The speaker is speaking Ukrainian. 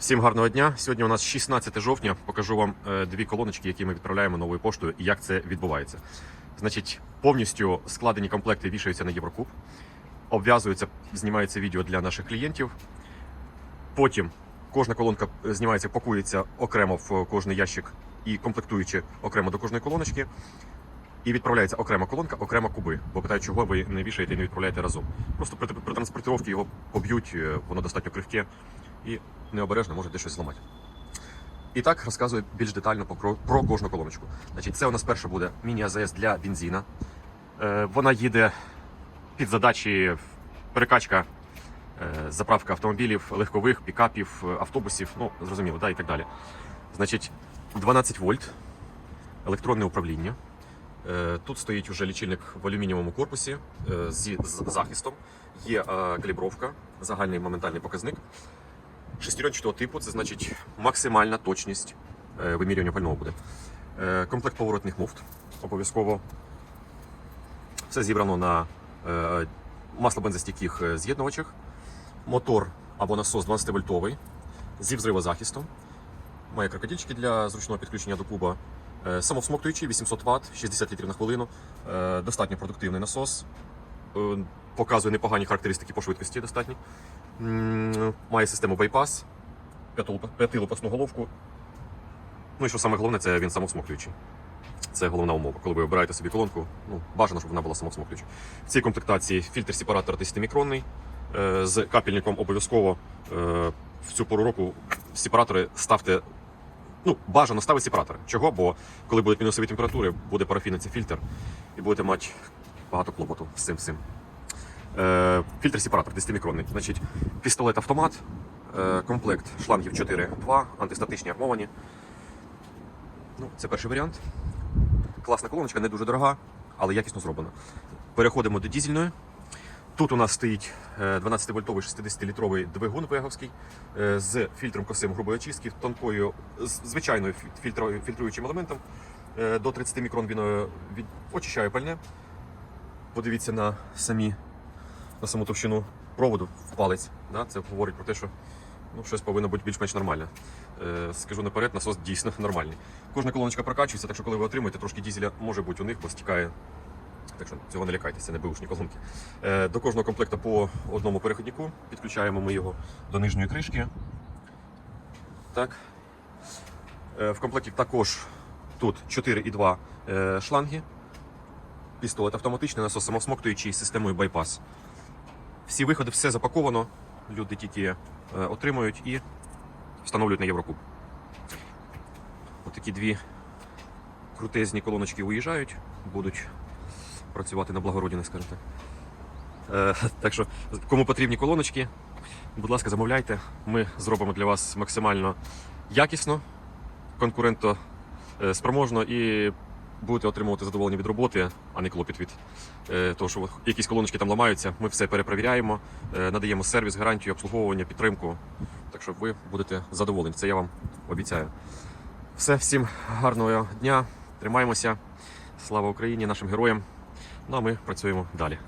Всім гарного дня. Сьогодні у нас 16 жовтня. Покажу вам е, дві колоночки, які ми відправляємо новою поштою і як це відбувається. Значить, повністю складені комплекти вішаються на Єврокуб, обв'язуються, знімається відео для наших клієнтів. Потім кожна колонка е, знімається, пакується окремо в кожний ящик і комплектуючи окремо до кожної колоночки. І відправляється окрема колонка, окремо куби. Бо питають, чого ви не вішаєте і не відправляєте разом. Просто при, при транспортировці його поб'ють, е, воно достатньо крихке і необережно може десь щось зламати. І так розказую більш детально про, кожну колоночку. Значить, це у нас перша буде міні-АЗС для бензина. Е, вона їде під задачі перекачка, е, заправка автомобілів, легкових, пікапів, е, автобусів, ну, зрозуміло, да, і так далі. Значить, 12 вольт, електронне управління. Тут стоїть уже лічильник в алюмінієвому корпусі з захистом. Є калібровка, загальний моментальний показник. Шестеренчатого типу, це значить максимальна точність е, вимірювання пального буде. Е, Комплект поворотних муфт обов'язково. Все зібрано на е, маслобензостійких з'єднувачах. Мотор або насос 12-вольтовий зі взривозахистом. Має крокодильчики для зручного підключення до куба. Самовсмоктуючий 800 Вт, 60 літрів на хвилину. Достатньо продуктивний насос. Е, Показує непогані характеристики по швидкості достатні. Має систему байпас, п'ятилопасну головку. Ну і що саме головне, це він самосмоклюючий. Це головна умова. Коли ви обираєте собі колонку, ну, бажано, щоб вона була самосмоклююча. В цій комплектації фільтр сепаратор 10-мікронний. Е, З капельником обов'язково е, в цю пору року сепаратори ставте. Ну, бажано ставити сепаратори. Чого? Бо коли будуть мінусові температури, буде парафіниться фільтр і будете мати багато клопоту з цим всім. Е, фільтр сепаратор 10-мікронний. Значить, пістолет-автомат, е, комплект шлангів 4-2, антистатичні армовані. Ну, це перший варіант. Класна колоночка, не дуже дорога, але якісно зроблена. Переходимо до дізельної. Тут у нас стоїть е, 12-вольтовий 60-літровий двигун веговський е, з фільтром косим грубої очистки, тонкою, звичайною фільтруючим елементом. Е, До 30 мікрон він е, очищає пальне. Подивіться на самі на саму товщину проводу в палець. Да? Це говорить про те, що ну, щось повинно бути більш-менш нормальне. Е, скажу наперед, насос дійсно нормальний. Кожна колоночка прокачується, так що коли ви отримуєте, трошки дізеля може бути у них, бо стікає. Так що цього не лякайтеся, не беушні колонки. Е, до кожного комплекту по одному переходнику. Підключаємо ми його до нижньої кришки. Так. Е, в комплекті також тут 4,2 е, шланги. Пістолет автоматичний, насос самосмоктуючий з системою байпас. Всі виходи, все запаковано. Люди тільки е, отримують і встановлюють на Єврокуб. Отакі дві крутезні колоночки уїжджають, будуть працювати на благородні, скажімо так. Е, так що, кому потрібні колоночки, будь ласка, замовляйте. Ми зробимо для вас максимально якісно, конкурентно е, спроможно і будете отримувати задоволення від роботи, а не клопіт від е, того, що якісь колоночки там ламаються. Ми все перепровіряємо, е, надаємо сервіс, гарантію, обслуговування, підтримку. Так що ви будете задоволені. Це я вам обіцяю. Все, всім гарного дня. Тримаємося. Слава Україні, нашим героям. Ну а ми працюємо далі.